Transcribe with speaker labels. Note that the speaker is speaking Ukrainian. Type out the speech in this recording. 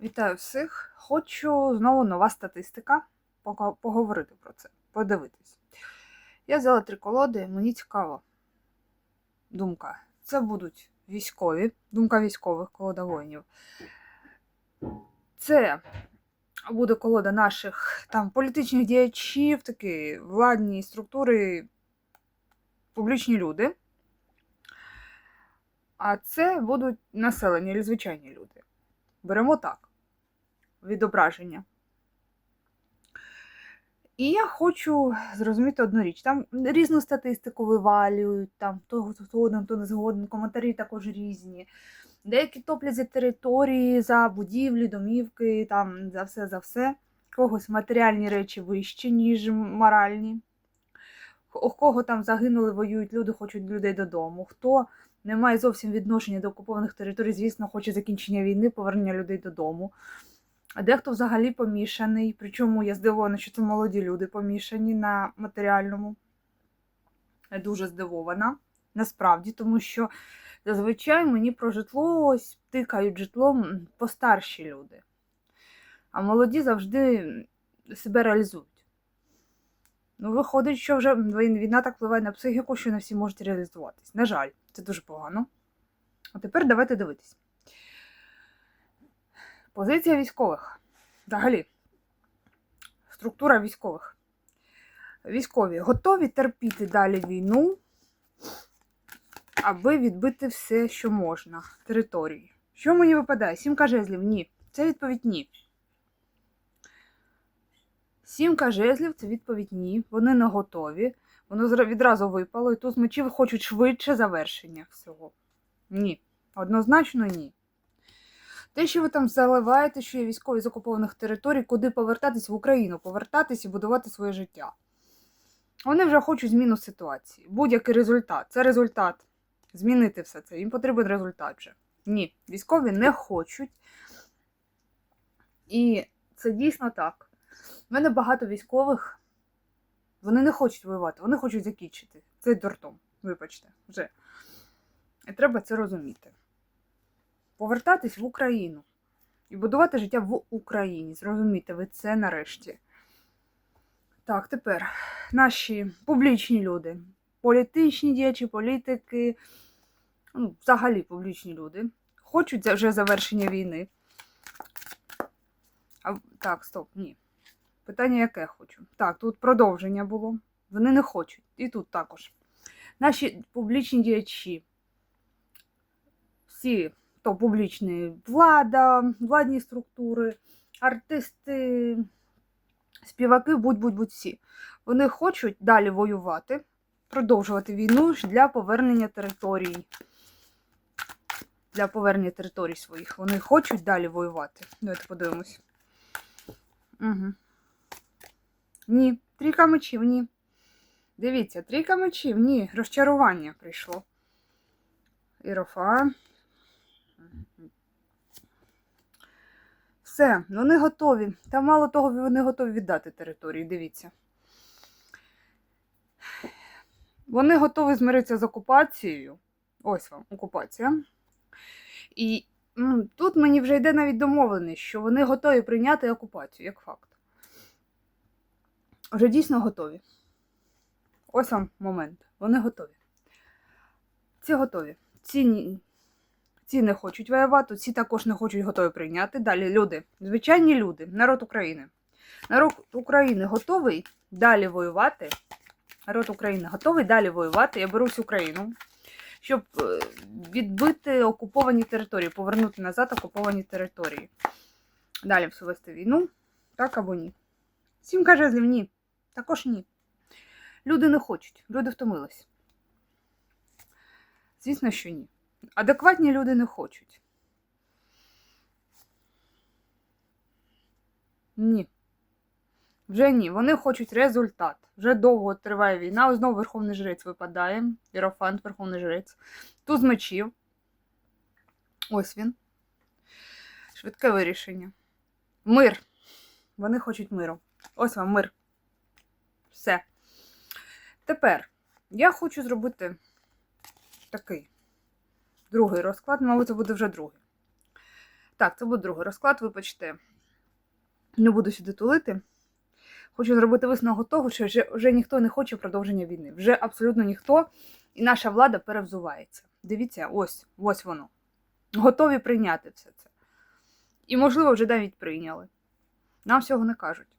Speaker 1: Вітаю всіх! Хочу знову нова статистика. Поговорити про це, подивитись. Я взяла три колоди, мені цікаво. Думка. Це будуть військові, думка військових, колода воїнів. Це буде колода наших там політичних діячів, такі владні структури, публічні люди. А це будуть населення, звичайні люди. Беремо так. Відображення. І я хочу зрозуміти одну річ. Там різну статистику вивалюють, там то згоден, то не згоден, коментарі також різні. Деякі топлять за території, за будівлі, домівки, там за все, за все. Когось матеріальні речі вищі, ніж моральні. У кого там загинули, воюють люди, хочуть людей додому. Хто не має зовсім відношення до окупованих територій, звісно, хоче закінчення війни, повернення людей додому. Дехто взагалі помішаний, причому я здивована, що це молоді люди помішані на матеріальному. Я дуже здивована, насправді, тому що зазвичай мені про житло ось тикають житлом постарші люди. А молоді завжди себе реалізують. Ну, виходить, що вже війна так впливає на психіку, що не всі можуть реалізуватись. На жаль, це дуже погано. А тепер давайте дивитись. Позиція військових. Взагалі. Структура військових. Військові готові терпіти далі війну, аби відбити все, що можна, території. Що мені випадає? Сімка жезлів? Ні. Це відповідь ні. Сімка жезлів це відповідь ні. Вони не готові. Воно відразу випало, і тут мечів хочуть швидше завершення всього. Ні. Однозначно ні. Те, що ви там заливаєте, що є військові з окупованих територій, куди повертатись в Україну, повертатись і будувати своє життя. Вони вже хочуть зміну ситуації. Будь-який результат. Це результат. Змінити все це. Їм потрібен результат вже. Ні, військові не хочуть. І це дійсно так. У мене багато військових, вони не хочуть воювати, вони хочуть закінчити. Це дуртом, вибачте, вже. І треба це розуміти. Повертатись в Україну і будувати життя в Україні. Зрозумійте ви це нарешті. Так, тепер наші публічні люди, політичні діячі, політики, ну, взагалі публічні люди, хочуть вже завершення війни. А, так, стоп, ні. Питання яке хочу? Так, тут продовження було. Вони не хочуть. І тут також. Наші публічні діячі, всі, то публічні влада, владні структури, артисти, співаки, будь-будь-будь всі. Вони хочуть далі воювати, продовжувати війну для повернення територій. Для повернення територій своїх. Вони хочуть далі воювати. Давайте подивимось. Угу. Ні, трійка мечів, ні. Дивіться, трійка мечів, ні. Розчарування прийшло. Ірофа. Все, вони готові. Та мало того, вони готові віддати території, дивіться. Вони готові змиритися з окупацією. Ось вам окупація. І м, тут мені вже йде навіть домовленість, що вони готові прийняти окупацію, як факт. Вже дійсно готові. Ось вам момент. Вони готові. Ці готові. Ці. Ці не хочуть воювати, ці також не хочуть готові прийняти. Далі люди, звичайні люди, народ України. Народ України готовий далі воювати. Народ України готовий далі воювати. Я беру всю Україну, щоб е, відбити окуповані території, повернути назад окуповані території. Далі вести війну, так або ні. Сімка жезлів ні. Також ні. Люди не хочуть, люди втомились. Звісно, що ні. Адекватні люди не хочуть. Ні. Вже ні. Вони хочуть результат. Вже довго триває війна. Ось знову Верховний Жрець випадає. Єрофант, Верховний Жрець. Туз мечів. Ось він. Швидке вирішення. Мир. Вони хочуть миру. Ось вам мир. Все. Тепер я хочу зробити такий другий розклад, мабуть, це буде вже другий. Так, це буде другий розклад, вибачте. Не буду сюди тулити. Хочу зробити висновок того, що вже, вже ніхто не хоче продовження війни. Вже абсолютно ніхто, і наша влада перевзувається. Дивіться, ось, ось воно. Готові прийняти все це. І, можливо, вже навіть прийняли. Нам всього не кажуть.